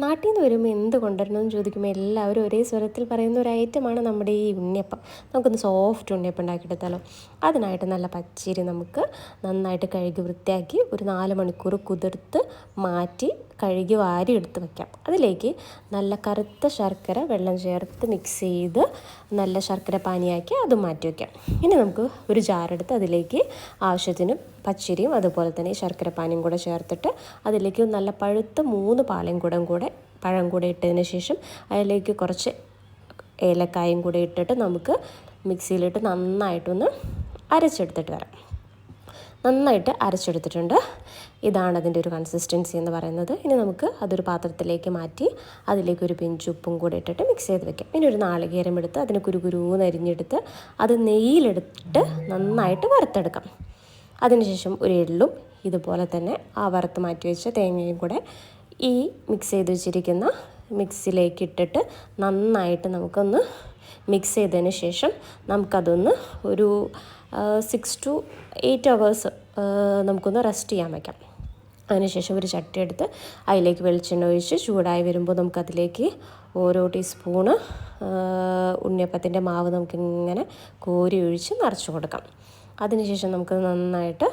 നാട്ടിൽ നിന്ന് വരുമ്പോൾ എന്ത് കൊണ്ടുവരണമെന്ന് ചോദിക്കുമ്പോൾ എല്ലാവരും ഒരേ സ്വരത്തിൽ പറയുന്ന ഒരു ഐറ്റമാണ് നമ്മുടെ ഈ ഉണ്ണിയപ്പം. നമുക്കൊന്ന് സോഫ്റ്റ് ഉണ്ണിയപ്പം ഉണ്ടാക്കിയെടുത്താലോ? അതിനായിട്ട് നല്ല പച്ചരി നമുക്ക് നന്നായിട്ട് കഴുകി വൃത്തിയാക്കി ഒരു നാല് മണിക്കൂർ കുതിർത്ത് മാറ്റി കഴുകി വാരി എടുത്ത് വെക്കാം. അതിലേക്ക് നല്ല കറുത്ത ശർക്കര വെള്ളം ചേർത്ത് മിക്സ് ചെയ്ത് നല്ല ശർക്കര പാനിയാക്കി അത് മാറ്റി വയ്ക്കാം ഇനി നമുക്ക് ഒരു ജാറെടുത്ത് അതിലേക്ക് ആവശ്യത്തിന് പച്ചരിയും അതുപോലെ തന്നെ ശർക്കര പാനിയും കൂടെ ചേർത്തിട്ട് അതിലേക്ക് നല്ല പഴുത്ത മൂന്ന് പാളയും കൂടെ കൂടെ പഴം കൂടെ ഇട്ടതിന് ശേഷം അതിലേക്ക് കുറച്ച് ഏലക്കായും കൂടെ ഇട്ടിട്ട് നമുക്ക് മിക്സിയിലിട്ട് നന്നായിട്ടൊന്ന് അരച്ചെടുത്തിട്ട് വരാം. നന്നായിട്ട് അരച്ചെടുത്തിട്ടുണ്ട്. ഇതാണ് അതിന്റെ ഒരു കൺസിസ്റ്റൻസി എന്ന് പറയുന്നത്. ഇനി നമുക്ക് അതൊരു പാത്രത്തിലേക്ക് മാറ്റി അതിലേക്ക് ഒരു പിഞ്ച് ഉപ്പും കൂടെ ഇട്ടിട്ട് മിക്സ് ചെയ്ത് വെക്കാം. ഇനി ഒരു നാളികേരം എടുത്ത് അതിന് കുരുകുരുന്ന് അരിഞ്ഞെടുത്ത് അത് നെയ്യിലെടുത്തിട്ട് നന്നായിട്ട് വറുത്തെടുക്കാം. അതിനുശേഷം ഒരു എള്ളും ഇതുപോലെ തന്നെ ആ വറുത്ത് മാറ്റി വെച്ച തേങ്ങയും കൂടെ ഈ മിക്സ് ചെയ്ത് വെച്ചിരിക്കുന്ന മിക്സിലേക്ക് ഇട്ടിട്ട് നന്നായിട്ട് നമുക്കൊന്ന് മിക്സ് ചെയ്തതിന് ശേഷം നമുക്കതൊന്ന് ഒരു സിക്സ് ടു എയ്റ്റ് അവേഴ്സ് നമുക്കൊന്ന് റെസ്റ്റ് ചെയ്യാൻ വയ്ക്കാം അതിനുശേഷം ഒരു ചട്ടി എടുത്ത് അതിലേക്ക് വെളിച്ചെണ്ണ ഒഴിച്ച് ചൂടായി വരുമ്പോൾ നമുക്കതിലേക്ക് ഓരോ ടീസ്പൂണ് ഉണ്ണിയപ്പത്തിന്റെ മാവ് നമുക്കിങ്ങനെ കോരി ഒഴിച്ച് നിറച്ച് കൊടുക്കാം. അതിനുശേഷം നമുക്ക് നന്നായിട്ട്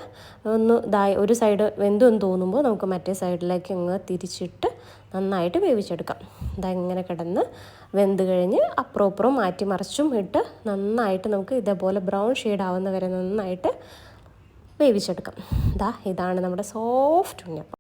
ഒന്ന് ഇതായി ഒരു സൈഡ് വെന്തെന്ന് തോന്നുമ്പോൾ നമുക്ക് മറ്റേ സൈഡിലേക്ക് അങ്ങ് തിരിച്ചിട്ട് നന്നായിട്ട് വേവിച്ചെടുക്കാം. ഇതങ്ങനെ കിടന്ന് വെന്ത് കഴിഞ്ഞ് അപ്പുറം മാറ്റി മറിച്ചും ഇട്ട് നന്നായിട്ട് നമുക്ക് ഇതേപോലെ ബ്രൗൺ ഷെയ്ഡ് ആവുന്ന വരെ നന്നായിട്ട് വേവിച്ചെടുക്കാം. ഇതാ ഇതാണ് നമ്മുടെ സോഫ്റ്റ് ഉണ്ണിയപ്പം.